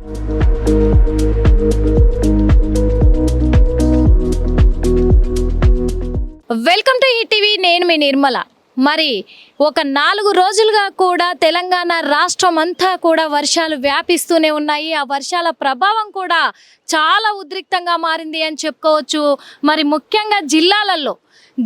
Welcome to ETV నేను మీ నిర్మల. మరి ఒక నాలుగు రోజులుగా కూడా తెలంగాణ రాష్ట్రం అంతా కూడా వర్షాలు వ్యాపిస్తూనే ఉన్నాయి. ఆ వర్షాల ప్రభావం కూడా చాలా ఉద్రిక్తంగా మారింది అని చెప్పుకోవచ్చు. మరి ముఖ్యంగా జిల్లాలలో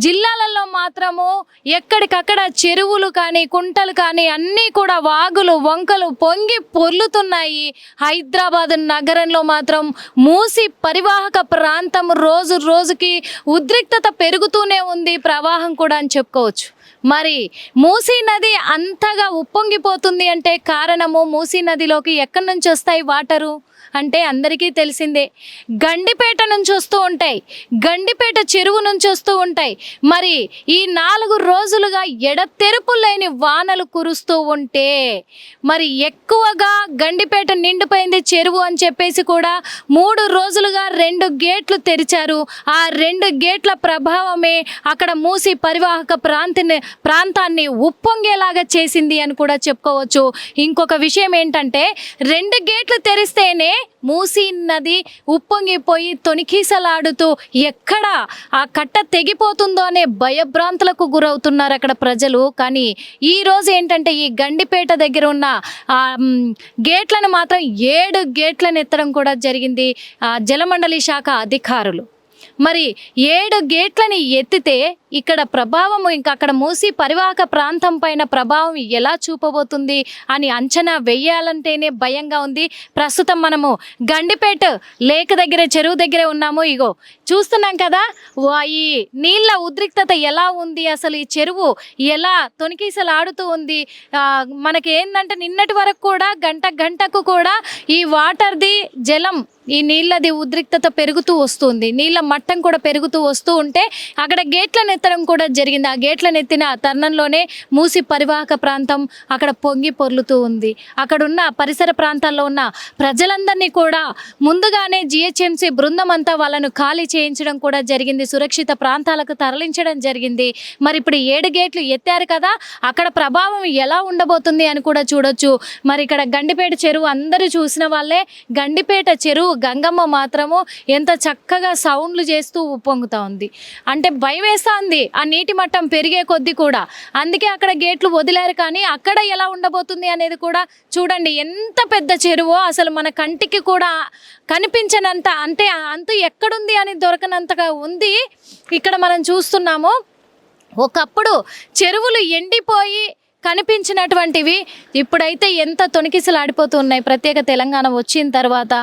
జిల్లాలలో మాత్రము ఎక్కడికక్కడ చెరువులు కానీ కుంటలు కానీ అన్నీ కూడా వాగులు వంకలు పొంగి పొర్లుతున్నాయి. హైదరాబాద్ నగరంలో మాత్రం మూసి పరివాహక ప్రాంతం రోజు రోజుకి ఉద్రిక్తత పెరుగుతూనే ఉంది. ప్రవాహం కూడా అని చెప్పుకోవచ్చు. మరి మూసీ నది అంతగా ఉప్పొంగిపోతుంది అంటే కారణము మూసీ నదిలోకి ఎక్కడి నుంచి వస్తాయి వాటరు? అంటే అందరికీ తెలిసిందే. గండిపేట నుంచి వస్తూ ఉంటాయి. గండిపేట చెరువు నుంచి వస్తూ ఉంటాయి. మరి ఈ నాలుగు రోజులుగా ఎడతెరుపు లేని వానలు కురుస్తూ ఉంటే మరి ఎక్కువగా గండిపేట నిండిపోయింది చెరువు అని చెప్పేసి కూడా మూడు రోజులుగా రెండు గేట్లు తెరిచారు. ఆ రెండు గేట్ల ప్రభావమే అక్కడ మూసి పరివాహక ప్రాంతాన్ని ప్రాంతాన్ని ఉప్పొంగేలాగా చేసింది అని కూడా చెప్పుకోవచ్చు. ఇంకొక విషయం ఏంటంటే రెండు గేట్లు తెరిస్తేనే మూసీ నది ఉప్పొంగిపోయి తొనికీసలాడుతూ ఎక్కడ ఆ కట్ట తెగిపోతుందో అనే భయభ్రాంతులకు గురవుతున్నారు అక్కడ ప్రజలు. కానీ ఈ రోజు ఏంటంటే ఈ గండిపేట దగ్గర ఉన్న ఆ గేట్లను మాత్రం ఏడు గేట్లను ఎత్తడం కూడా జరిగింది ఆ జలమండలి శాఖ అధికారులు. మరి ఏడు గేట్లని ఎత్తితే ఇక్కడ ప్రభావం ఇంకా అక్కడ మూసి పరివాహక ప్రాంతం పైన ప్రభావం ఎలా చూపబోతుంది అని అంచనా వేయాలంటేనే భయంగా ఉంది. ప్రస్తుతం మనము గండిపేట లేక్ దగ్గర చెరువు దగ్గరే ఉన్నాము. ఇగో చూస్తున్నాం కదా వా- ఈ నీళ్ళ ఉద్రిక్తత ఎలా ఉంది? అసలు ఈ చెరువు ఎలా తొనికీసలు ఆడుతూ ఉంది మనకి ఏంటంటే నిన్నటి వరకు కూడా గంట గంటకు కూడా ఈ వాటర్ది జలం ఈ నీళ్ళది ఉద్రిక్తత పెరుగుతూ వస్తుంది. నీళ్ళ మట్టం కూడా పెరుగుతూ వస్తూ ఉంటే అక్కడ గేట్లను ఎత్తడం కూడా జరిగింది. ఆ గేట్లను ఎత్తిన తరుణంలోనే మూసి పరివాహక ప్రాంతం అక్కడ పొంగి పొర్లుతూ ఉంది. అక్కడ ఉన్న పరిసర ప్రాంతాల్లో ఉన్న ప్రజలందరినీ కూడా ముందుగానే జిహెచ్ఎంసీ బృందం అంతా వాళ్ళను ఖాళీ చేయించడం కూడా జరిగింది. సురక్షిత ప్రాంతాలకు తరలించడం జరిగింది. మరి ఇప్పుడు ఏడు గేట్లు ఎత్తారు కదా అక్కడ ప్రభావం ఎలా ఉండబోతుంది అని కూడా చూడొచ్చు. మరి ఇక్కడ గండిపేట చెరువు అందరూ చూసిన వాళ్ళే. గండిపేట చెరువు గంగమ్మ మాత్రము ఎంత చక్కగా సౌండ్లు చేస్తూ ఉప్పొంగుతా ఉంది. అంటే భయం వేస్తా ఉంది. ఆ నీటి మట్టం పెరిగే కొద్దీ కూడా. అందుకే అక్కడ గేట్లు వదిలారు కానీ అక్కడ ఎలా ఉండబోతుంది అనేది కూడా చూడండి. ఎంత పెద్ద చెరువో అసలు మన కంటికి కూడా కనిపించనంత అంటే అంతు ఎక్కడుంది అని దొరకనంతగా ఉంది. ఇక్కడ మనం చూస్తున్నాము ఒకప్పుడు చెరువులు ఎండిపోయి కనిపించినటువంటివి ఇప్పుడైతే ఎంత తొణికిసలాడిపోతూ ఉన్నాయి ప్రత్యేక తెలంగాణ వచ్చిన తర్వాత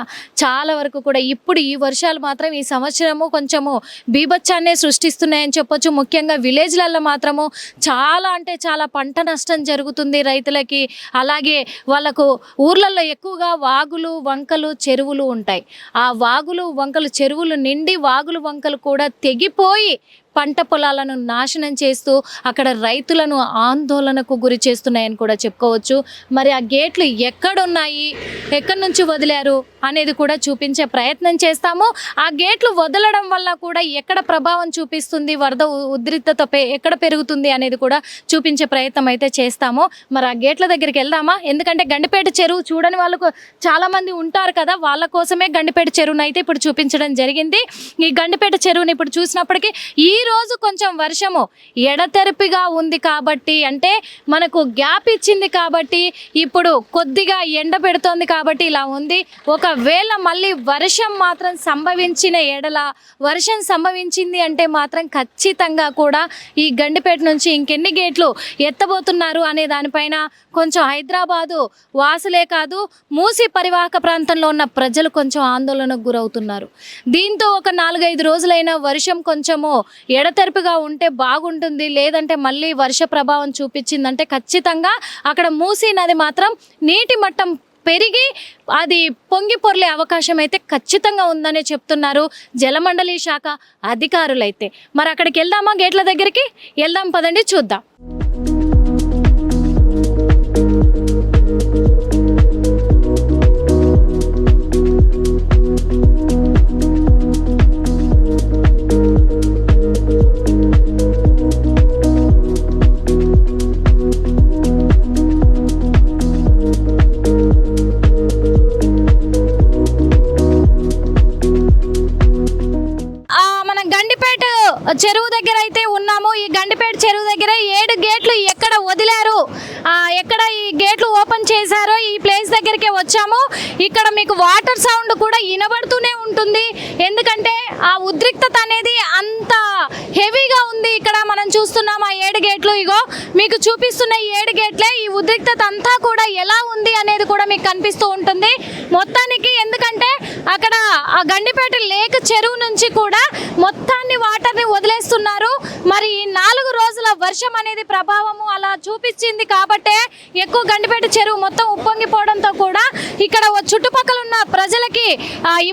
చాలా వరకు కూడా ఇప్పుడు ఈ వర్షాలు మాత్రం ఈ సంవత్సరము కొంచెము బీభత్సాన్నే సృష్టిస్తున్నాయని చెప్పొచ్చు. ముఖ్యంగా విలేజ్లలో మాత్రము చాలా అంటే చాలా పంట నష్టం జరుగుతుంది రైతులకి. అలాగే వాళ్ళకు ఊర్లలో ఎక్కువగా వాగులు వంకలు చెరువులు ఉంటాయి. ఆ వాగులు వంకలు చెరువులు నిండి వాగులు వంకలు కూడా తెగిపోయి పంట పొలాలను నాశనం చేస్తూ అక్కడ రైతులను ఆందోళనకు గురి చేస్తున్నాయని కూడా చెప్పుకోవచ్చు. మరి ఆ గేట్లు ఎక్కడున్నాయి? ఎక్కడి నుంచి వదిలారు అనేది కూడా చూపించే ప్రయత్నం చేస్తాము. ఆ గేట్లు వదలడం వల్ల కూడా ఎక్కడ ప్రభావం చూపిస్తుంది? వరద ఉద్రిక్తత ఎక్కడ పెరుగుతుంది అనేది కూడా చూపించే ప్రయత్నం అయితే చేస్తాము. మరి ఆ గేట్ల దగ్గరికి వెళ్దామా? ఎందుకంటే గండిపేట చెరువు చూడని వాళ్ళకు చాలామంది ఉంటారు కదా వాళ్ళ కోసమే గండిపేట చెరువును అయితే ఇప్పుడు చూపించడం జరిగింది. ఈ గండిపేట చెరువుని ఇప్పుడు చూసినప్పటికీ ఈ రోజు కొంచెం వర్షము ఎడతెరిపిగా ఉంది కాబట్టి అంటే మనకు గ్యాప్ ఇచ్చింది కాబట్టి ఇప్పుడు కొద్దిగా ఎండ పెడుతోంది కాబట్టి ఇలా ఉంది. ఒకవేళ మళ్ళీ వర్షం మాత్రం సంభవించిన ఎడల వర్షం సంభవించింది అంటే మాత్రం ఖచ్చితంగా కూడా ఈ గండిపేట నుంచి ఇంకెన్ని గేట్లు ఎత్తబోతున్నారు అనే దానిపైన కొంచెం హైదరాబాదు వాసులే కాదు మూసి పరివాహక ప్రాంతంలో ఉన్న ప్రజలు కొంచెం ఆందోళనకు గురవుతున్నారు. దీంతో ఒక నాలుగైదు రోజులైన వర్షం కొంచెము ఎడతెరిపిగా ఉంటే బాగుంటుంది లేదంటే మళ్ళీ వర్ష ప్రభావం చూపించిందంటే ఖచ్చితంగా అక్కడ మూసీ నది మాత్రం నీటి మట్టం పెరిగి అది పొంగి పొర్లే అవకాశం అయితే ఖచ్చితంగా ఉందనే చెప్తున్నారు జలమండలి శాఖ అధికారులైతే. మరి అక్కడికి వెళ్దామా గేట్ల దగ్గరికి? వెళ్దాం పదండి చూద్దాం. చెరువు దగ్గర అయితే ఉన్నాము. ఈ గండిపేట చెరువు దగ్గర ఏడు గేట్లు ఎక్కడ వదిలారు? ఎక్కడ ఈ గేట్లు ఓపెన్ చేశారో ఈ దగ్గరికి వచ్చాము. ఇక్కడ మీకు వాటర్ సౌండ్ కూడా వినబడుతూనే ఉంటుంది. ఎందుకంటే ఆ ఉద్రిక్తత అనేది అంత హెవీగా ఉంది. ఇక్కడ మనం చూస్తున్నాం ఆ ఏడు గేట్లు. ఇగో మీకు చూపిస్తున్న ఈ ఏడు గేట్లే ఈ ఉద్రిక్తత అంతా కూడా ఎలా ఉంది అనేది కూడా మీకు కనిపిస్తూ ఉంటుంది. మొత్తానికి ఎందుకంటే అక్కడ ఆ గండిపేట లేక్ చెరువు నుంచి కూడా మొత్తాన్ని వాటర్ని వదిలేస్తున్నారు. మరి ఈ నాలుగు రోజుల వర్షం అనేది ప్రభావము అలా చూపించింది కాబట్టే ఎక్కువ గండిపేట చెరువు మొత్తం ఉప్పొంగిపోవడంతో కూడా ఇక్కడ చుట్టుపక్కల ఉన్న ప్రజలకి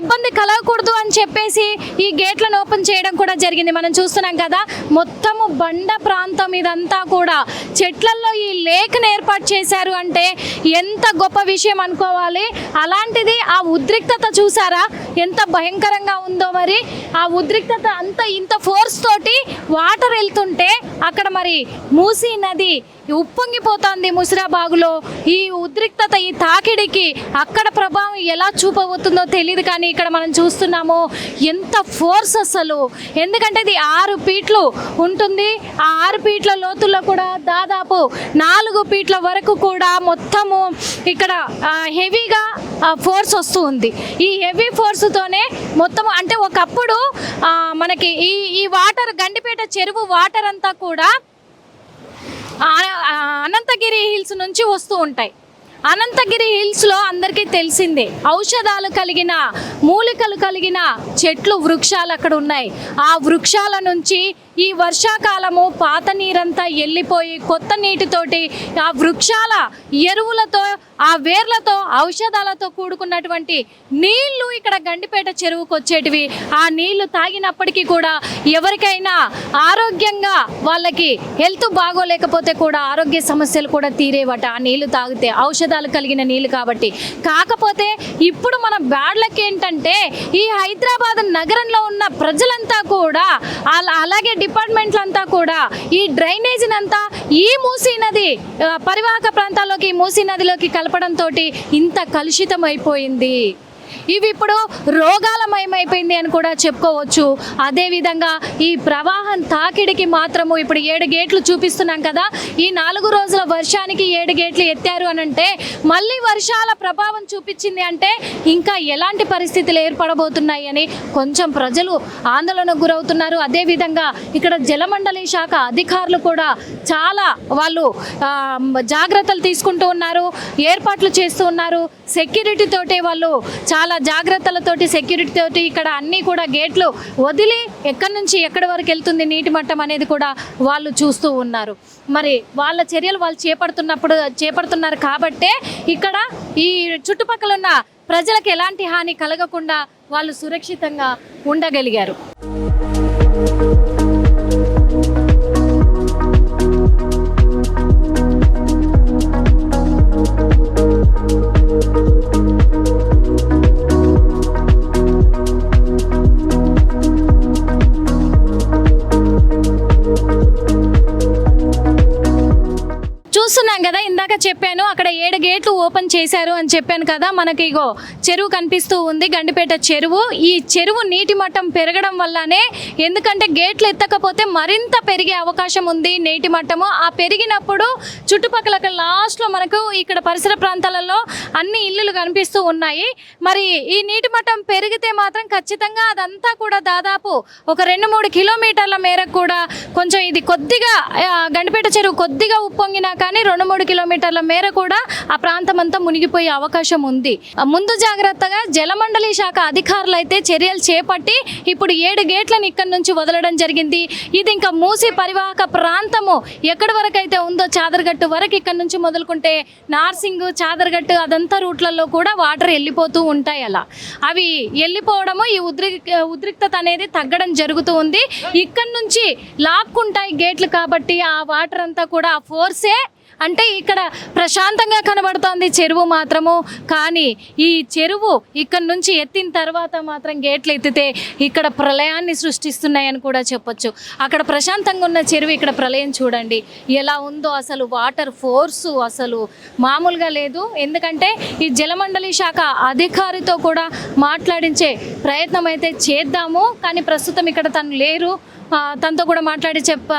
ఇబ్బంది కలగకూడదు అని చెప్పేసి ఈ గేట్లను ఓపెన్ చేయడం కూడా జరిగింది. మనం చూస్తున్నాం కదా మొత్తము బండ ప్రాంతం ఇదంతా కూడా చెట్లల్లో ఈ లేఖను ఏర్పాటు చేశారు అంటే ఎంత గొప్ప విషయం అనుకోవాలి. అలాంటిది ఆ ఉద్రిక్తత చూసారా? ఎంత భయంకరంగా ఉందో మరి. ఆ ఉద్రిక్తత అంత ఇంత ఫోర్స్ తోటి వాటర్ వెళ్తుంటే అక్కడ మరి మూసీ నది ఉప్పొంగిపోతోంది ముసిరాబాగులో. ఈ ఉద్రిక్తత ఈ తాకిడికి అక్కడ ప్రభావం ఎలా చూపబోతుందో తెలియదు కానీ ఇక్కడ మనం చూస్తున్నాము ఎంత ఫోర్స్ అసలు. ఎందుకంటే ఇది ఆరు పీట్లు ఉంటుంది. ఆ ఆరు పీట్ల లోతుల్లో కూడా దాదాపు నాలుగు పీట్ల వరకు కూడా మొత్తము ఇక్కడ హెవీగా ఫోర్స్ వస్తూ ఉంది. ఈ హెవీ ఫోర్స్తోనే మొత్తం అంటే ఒకప్పుడు మనకి ఈ ఈ వాటర్ గండిపేట చెరువు వాటర్ అంతా కూడా అనంతగిరి హిల్స్ నుంచి వస్తూ ఉంటాయి. అనంతగిరి హిల్స్లో అందరికీ తెలిసిందే ఔషధాలు కలిగిన మూలికలు కలిగిన చెట్లు వృక్షాలు అక్కడ ఉన్నాయి. ఆ వృక్షాల నుంచి ఈ వర్షాకాలము పాత నీరంతా వెళ్ళిపోయి కొత్త నీటితోటి ఆ వృక్షాల ఎరువులతో ఆ వేర్లతో ఔషధాలతో కూడుకున్నటువంటి నీళ్ళు ఇక్కడ గండిపేట చెరువుకు వచ్చేటివి. ఆ నీళ్ళు తాగినప్పటికీ కూడా ఎవరికైనా ఆరోగ్యంగా వాళ్ళకి హెల్త్ బాగోలేకపోతే కూడా ఆరోగ్య సమస్యలు కూడా తీరేవట. ఆ నీళ్ళు తాగితే ఔషధాలు కలిగిన నీళ్ళు కాబట్టి. కాకపోతే ఇప్పుడు మన బ్యాడ్లకి ఏంటంటే ఈ హైదరాబాద్ నగరంలో ఉన్న ప్రజలంతా కూడా అలా- అలాగే డిపార్ట్మెంట్లంతా కూడా ఈ డ్రైనేజీని అంతా ఈ మూసీ నది పరివాహక ప్రాంతాల్లోకి మూసీ నదిలోకి కలపడంతో ఇంత కలుషితం అయిపోయింది ఇవి ఇప్పుడు రోగాలమయమైపోయింది అని కూడా చెప్పుకోవచ్చు. అదేవిధంగా ఈ ప్రవాహం తాకిడికి మాత్రము ఇప్పుడు ఏడు గేట్లు చూపిస్తున్నాం కదా. ఈ నాలుగు రోజుల వర్షానికి ఏడు గేట్లు ఎత్తారు అని అంటే మళ్ళీ వర్షాల ప్రభావం చూపించింది అంటే ఇంకా ఎలాంటి పరిస్థితులు ఏర్పడబోతున్నాయి అని కొంచెం ప్రజలు ఆందోళనకు గురవుతున్నారు. అదేవిధంగా ఇక్కడ జలమండలి శాఖ అధికారులు కూడా చాలా వాళ్ళు జాగ్రత్తలు తీసుకుంటూ ఉన్నారు ఏర్పాట్లు చేస్తూ ఉన్నారు. సెక్యూరిటీతోటే వాళ్ళు చాలా జాగ్రత్తలతోటి సెక్యూరిటీ తోటి ఇక్కడ అన్నీ కూడా గేట్లు వదిలి ఎక్కడి నుంచి ఎక్కడి వరకు వెళ్తుంది నీటి మట్టం అనేది కూడా వాళ్ళు చూస్తూ ఉన్నారు. మరి వాళ్ళ చర్యలు వాళ్ళు చేపడుతున్నప్పుడు చేపడుతున్నారు కాబట్టే ఇక్కడ ఈ చుట్టుపక్కల ఉన్న ప్రజలకు ఎలాంటి హాని కలగకుండా వాళ్ళు సురక్షితంగా ఉండగలిగారు. ఇందాక చెప్పాను అక్కడ ఏడు గేట్లు ఓపెన్ చేశారు అని చెప్పాను కదా మనకి ఇగో చెరువు కనిపిస్తూ ఉంది గండిపేట చెరువు. ఈ చెరువు నీటి మట్టం పెరగడం వల్లనే ఎందుకంటే గేట్లు ఎత్తకపోతే మరింత పెరిగే అవకాశం ఉంది నీటి మట్టము. ఆ పెరిగినప్పుడు చుట్టుపక్కల లాస్ట్లో మనకు ఇక్కడ పరిసర ప్రాంతాలలో అన్ని ఇల్లులు కనిపిస్తూ ఉన్నాయి. మరి ఈ నీటి మట్టం పెరిగితే మాత్రం ఖచ్చితంగా అదంతా కూడా దాదాపు ఒక రెండు మూడు కిలోమీటర్ల మేరకు కూడా కొంచెం ఇది కొద్దిగా గండిపేట చెరువు కొద్దిగా ఉప్పొంగినా కానీ రెండు మూడు కిలోమీటర్ కిలోమీటర్ల మేర కూడా ఆ ప్రాంతం అంతా మునిగిపోయే అవకాశం ఉంది. ముందు జాగ్రత్తగా జలమండలి శాఖ అధికారులు అయితే చర్యలు చేపట్టి ఇప్పుడు ఏడు గేట్లను ఇక్కడి నుంచి వదలడం జరిగింది. ఇది ఇంకా మూసి పరివాహక ప్రాంతము ఎక్కడి వరకు అయితే ఉందో చాదరగట్టు వరకు ఇక్కడ నుంచి మొదలుకుంటే నార్సింగ్ చాదరగట్టు అదంతా రూట్లలో కూడా వాటర్ వెళ్ళిపోతూ ఉంటాయి అలా. అవి వెళ్ళిపోవడము ఈ ఉద్రి ఉద్రిక్తత అనేది తగ్గడం జరుగుతూ ఉంది. ఇక్కడ నుంచి లాక్కుంటాయి గేట్లు కాబట్టి ఆ వాటర్ అంతా కూడా ఆ ఫోర్సే అంటే ఇక్కడ ప్రశాంతంగా కనబడుతోంది చెరువు మాత్రము. కానీ ఈ చెరువు ఇక్కడ నుంచి ఎత్తిన తర్వాత మాత్రం గేట్లు ఎత్తితే ఇక్కడ ప్రళయాన్ని సృష్టిస్తున్నాయని కూడా చెప్పొచ్చు. అక్కడ ప్రశాంతంగా ఉన్న చెరువు ఇక్కడ ప్రళయం చూడండి. ఎలా ఉందో అసలు వాటర్ ఫోర్సు అసలు మామూలుగా లేదు. ఎందుకంటే ఈ జలమండలి శాఖ అధికారితో కూడా మాట్లాడించే ప్రయత్నం అయితే చేద్దాము. కానీ ప్రస్తుతం ఇక్కడ తను లేరు. తనతో కూడా మాట్లాడి చెప్ప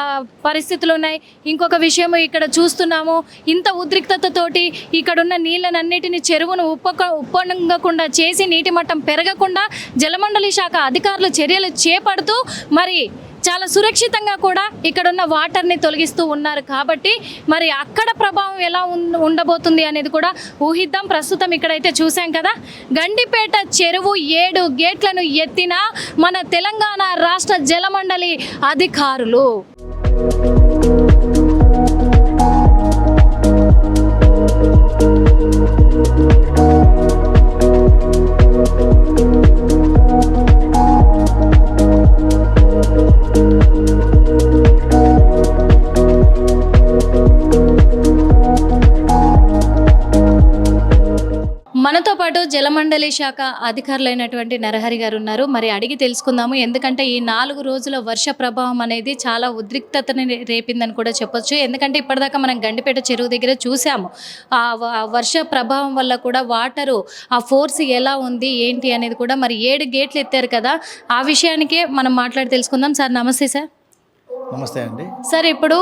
పరిస్థితులు ఉన్నాయి. ఇంకొక విషయం ఇక్కడ చూస్తున్నాము. ఇంత ఉద్రిక్తతతోటి ఇక్కడ ఉన్న నీళ్ళనన్నిటిని చెరువును ఉప్పక ఉప్పొంగకుండా చేసి నీటి మట్టం పెరగకుండా జలమండలి శాఖ అధికారులు చర్యలు చేపడుతూ మరి చాలా సురక్షితంగా కూడా ఇక్కడ ఉన్న వాటర్ని తొలగిస్తూ ఉన్నారు కాబట్టి మరి అక్కడ ప్రభావం ఎలా ఉం- ఉండబోతుంది అనేది కూడా ఊహిద్దాం. ప్రస్తుతం ఇక్కడైతే చూసాం కదా. గండిపేట చెరువు ఏడు గేట్లను ఎత్తిన మన తెలంగాణ రాష్ట్ర జలమండలి అధికారులు. పాటు జలమండలి శాఖ అధికారులైనటువంటి నరహరి గారు ఉన్నారు. మరి అడిగి తెలుసుకుందాము ఎందుకంటే ఈ నాలుగు రోజుల వర్ష ప్రభావం అనేది చాలా ఉద్రిక్తతని రేపిందని కూడా చెప్పొచ్చు. ఎందుకంటే ఇప్పటిదాకా మనం గండిపేట చెరువు దగ్గర చూసాము. ఆ వర్ష ప్రభావం వల్ల కూడా వాటరు ఆ ఫోర్స్ ఎలా ఉంది ఏంటి అనేది కూడా మరి ఏడు గేట్లు ఎత్తారు కదా ఆ విషయానికే మనం మాట్లాడి తెలుసుకుందాం. సార్ నమస్తే సార్. నమస్తే అండి. సార్ ఇప్పుడు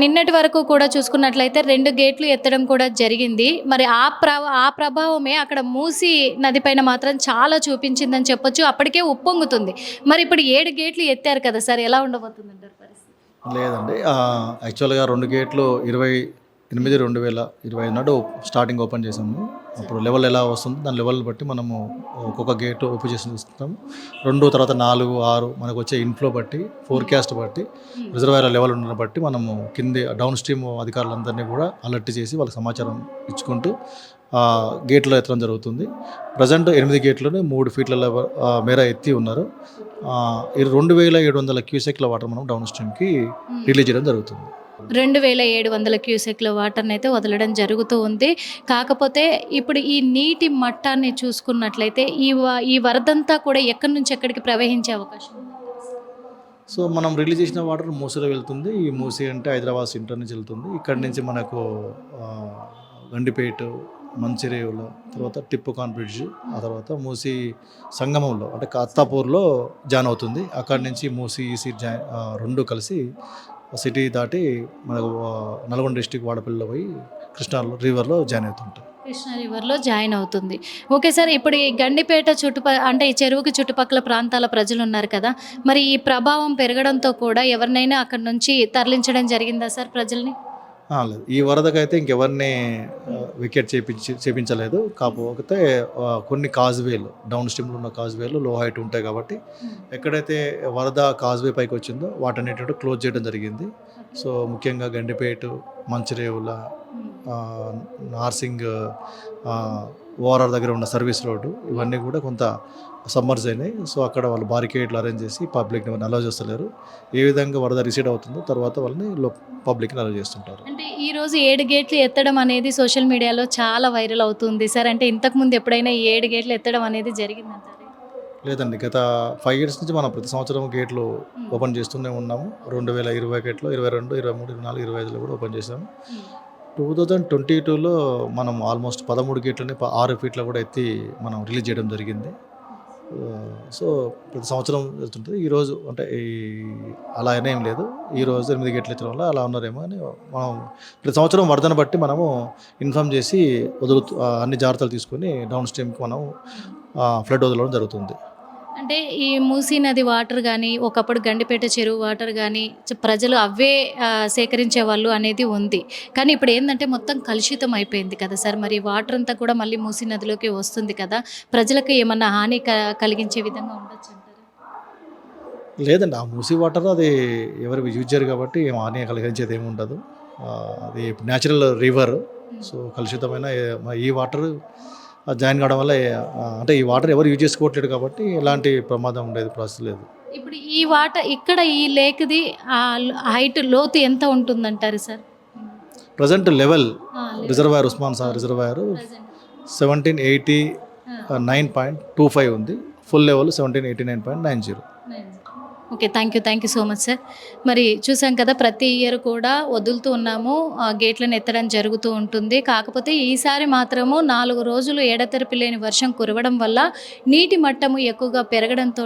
నిన్నటి వరకు కూడా చూసుకున్నట్లయితే రెండు గేట్లు ఎత్తడం కూడా జరిగింది. మరి ఆ ప్ర ఆ ప్రభావమే అక్కడ మూసి నది పైన మాత్రం చాలా చూపించిందని చెప్పొచ్చు. అప్పటికే ఉప్పొంగుతుంది. మరి ఇప్పుడు ఏడు గేట్లు ఎత్తారు కదా సార్ ఎలా ఉండబోతుంది అంటారు పరిస్థితి? లేదండి యాక్చువల్గా రెండు గేట్లు ఇరవై ఎనిమిది రెండు వేల ఇరవై నాడు స్టార్టింగ్ ఓపెన్ చేసాము అప్పుడు లెవెల్ ఎలా వస్తుందో? దాని లెవెల్ బట్టి మనము ఒక్కొక్క గేట్ ఓపెన్ చేసి చూస్తాము రెండు తర్వాత నాలుగు ఆరు మనకు వచ్చే ఇన్ఫ్లో బట్టి ఫోర్కాస్ట్ బట్టి రిజర్వాయర్ లెవెల్ ఉండడం బట్టి మనము కింది డౌన్ స్ట్రీమ్ అధికారులందరినీ కూడా అలర్ట్ చేసి వాళ్ళకి సమాచారం ఇచ్చుకుంటూ గేట్లు ఎత్తడం జరుగుతుంది. ప్రజెంట్ ఎనిమిది గేట్లను మూడు ఫీట్ల మేర ఎత్తి ఉన్నారు. రెండు వేల ఏడు వందల క్యూసెక్ల వాటర్ మనం డౌన్ స్ట్రీమ్కి రిలీజ్ చేయడం జరుగుతుంది. రెండు వేల ఏడు వందల క్యూసెక్ల వాటర్ని అయితే వదలడం జరుగుతూ ఉంది. కాకపోతే ఇప్పుడు ఈ నీటి మట్టాన్ని చూసుకున్నట్లయితే ఈ వ- ఈ వరదంతా కూడా ఎక్కడి నుంచి ఎక్కడికి ప్రవహించే అవకాశం సో మనం రిలీజ్ చేసిన వాటర్ మూసీలో వెళ్తుంది. ఈ మూసీ అంటే హైదరాబాద్ సెంటర్ నుంచి వెళ్తుంది. ఇక్కడ నుంచి మనకు గండిపేట మంచిరేవుల తర్వాత టిప్పుకాన్ బ్రిడ్జ్ ఆ తర్వాత మూసీ సంగమంలో అంటే అత్తాపూర్లో జాయిన్ అవుతుంది. అక్కడి నుంచి మూసీ ఈసీ జాయిన్ రెండు కలిసి సిటీ దాటి మనకు నల్గొండ డిస్టిక్ వాడపల్లిలో పోయి కృష్ణా రివర్లో జాయిన్ అవుతుంటాం కృష్ణా రివర్లో జాయిన్ అవుతుంది. ఓకే సార్ ఇప్పుడు ఈ గండిపేట చుట్టుప అంటే ఈ చెరువుకి చుట్టుపక్కల ప్రాంతాల ప్రజలు ఉన్నారు కదా మరి ఈ ప్రభావం పెరగడంతో కూడా ఎవరినైనా అక్కడ నుంచి తరలించడం జరిగిందా సార్ ప్రజల్ని? లేదు. ఈ వరదకైతే ఇంకెవరిని వికెట్ చేపించి చేపించలేదు. కాకపోతే కొన్ని కాజ్వేలు డౌన్ స్ట్రీమ్లో ఉన్న కాజ్వేలు లో హైట్ ఉంటాయి కాబట్టి ఎక్కడైతే వరద కాజ్వే పైకి వచ్చిందో వాటన్నిటి క్లోజ్ చేయడం జరిగింది. సో ముఖ్యంగా గండిపేట మంచిరేవుల నార్సింగ్ ఓఆర్ఆర్ దగ్గర ఉన్న సర్వీస్ రోడ్డు ఇవన్నీ కూడా కొంత సమ్మర్స్ అయినాయి. సో అక్కడ వాళ్ళు బారికేడ్లు అరేంజ్ చేసి పబ్లిక్ని అలౌ చేస్తలేరు. ఏ విధంగా వరద రిసీడ్ అవుతుందో తర్వాత వాళ్ళని లో పబ్లిక్ని అలౌ చేస్తుంటారు. అంటే ఈ రోజు ఏడు గేట్లు ఎత్తడం అనేది సోషల్ మీడియాలో చాలా వైరల్ అవుతుంది సార్. అంటే ఇంతకుముందు ఎప్పుడైనా ఈ ఏడు గేట్లు ఎత్తడం అనేది జరిగిందంటారు? లేదండి గత ఫైవ్ ఇయర్స్ నుంచి మనం ప్రతి సంవత్సరం గేట్లు ఓపెన్ చేస్తూనే ఉన్నాము. రెండు వేల ఇరవై గేట్లో ఇరవై రెండు ఇరవై మూడు ఇరవై నాలుగు ఇరవై ఐదులో కూడా ఓపెన్ చేసాము టూ థౌజండ్ ట్వంటీ టూలో మనం ఆల్మోస్ట్ పదమూడు గేట్లని ఆరు ఫీట్లో కూడా ఎత్తి మనం రిలీజ్ చేయడం జరిగింది. సో ప్రతి సంవత్సరం వెళ్తుంటుంది. ఈరోజు అంటే ఈ అలా అయినా ఏం లేదు. ఈ రోజు ఎనిమిది గేట్లు ఎత్తడం వల్ల అలా ఉన్నారేమో అని మనం ప్రతి సంవత్సరం వరదను బట్టి మనము ఇన్ఫామ్ చేసి వదులుతూ అన్ని జాగ్రత్తలు తీసుకొని డౌన్ స్ట్రీమ్కి మనం ఫ్లడ్ వదలడం జరుగుతుంది. అంటే ఈ మూసీ నది వాటర్ కానీ ఒకప్పుడు గండిపేట చెరువు వాటర్ కానీ ప్రజలు అవే సేకరించే వాళ్ళు అనేది ఉంది. కానీ ఇప్పుడు ఏంటంటే మొత్తం కలుషితం అయిపోయింది కదా సార్. మరి వాటర్ అంతా కూడా మళ్ళీ మూసీ నదిలోకి వస్తుంది కదా. ప్రజలకు ఏమన్నా హాని కలిగించే విధంగా ఉండొచ్చు లేదండి. ఆ మూసీ వాటర్ అది ఎవరు యూజ్ చేయరు కాబట్టి ఏం హాని కలిగించేది ఏమి ఉండదు. అది న్యాచురల్ రివర్. సో కలుషితమైన ఈ వాటర్ జాయిన్ కావడం వల్ల అంటే ఈ వాటర్ ఎవరు యూజ్ చేసుకోవట్లేదు కాబట్టి ఎలాంటి ప్రమాదం ఉండేది ప్రాసెస్ లేదు. ఇప్పుడు ఈ వాటర్ ఇక్కడ ఈ లేక్ది హైట్ లోతు ఎంత ఉంటుందంటారు sir? Present level reservoir Osman sir reservoir seventeen eighty nine point two five ఉంది. Full level seventeen eighty nine point nine zero. Okay thank you thank you so much sir మరి చూసాం కదా ప్రతి ఇయర్ కూడా వదులుతూ ఉన్నాము ఆ, గేట్లను ఎత్తడం జరుగుతూ ఉంటుంది. కాకపోతే ఈసారి మాత్రము నాలుగు రోజులు ఎడతెరిపి లేని వర్షం కురవడం వల్ల నీటి మట్టము ఎక్కువగా పెరగడంతో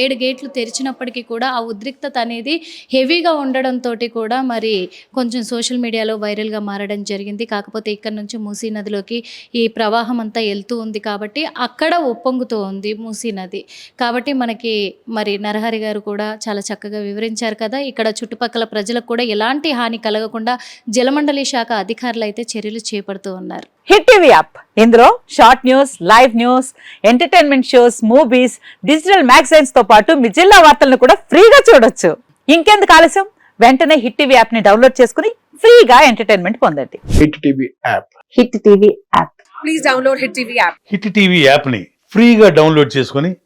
ఏడు గేట్లు తెరిచినప్పటికీ కూడా ఆ ఉద్రిక్తత అనేది హెవీగా ఉండడంతో కూడా మరి కొంచెం సోషల్ మీడియాలో వైరల్గా మారడం జరిగింది. కాకపోతే ఇక్కడ నుంచి మూసీ నదిలోకి ఈ ప్రవాహం అంతా వెళ్తూ ఉంది కాబట్టి అక్కడ ఉప్పొంగుతూ ఉంది మూసీ నది. కాబట్టి మనకి మరి నరహరి గారు కూడా చాలా చక్కగా వివరించారు కదా. ఇక్కడ చుట్టుపక్కల ప్రజలకు కూడా ఎలాంటి హాని కలగకుండా జలమండలి శాఖ అధికారులు అయితే చర్యలు చేపడుతూ ఉన్నారు. Hit TV app. ఇందులో short news live news entertainment shows movies digital మ్యాగజైన్స్తో పాటు మీ జిల్లా వార్తలను కూడా ఫ్రీగా చూడొచ్చు. ఇంకెందుకు ఆలస్యం? వెంటనే హిట్ టీవీ యాప్ని డౌన్లోడ్ చేసుకుని ఫ్రీగా ఎంటర్టైన్మెంట్ పొందండి. Hit TV app. Hit TV app. Please download Hit TV app. Hit TV యాప్ని ఫ్రీగా డౌన్లోడ్ చేసుకొని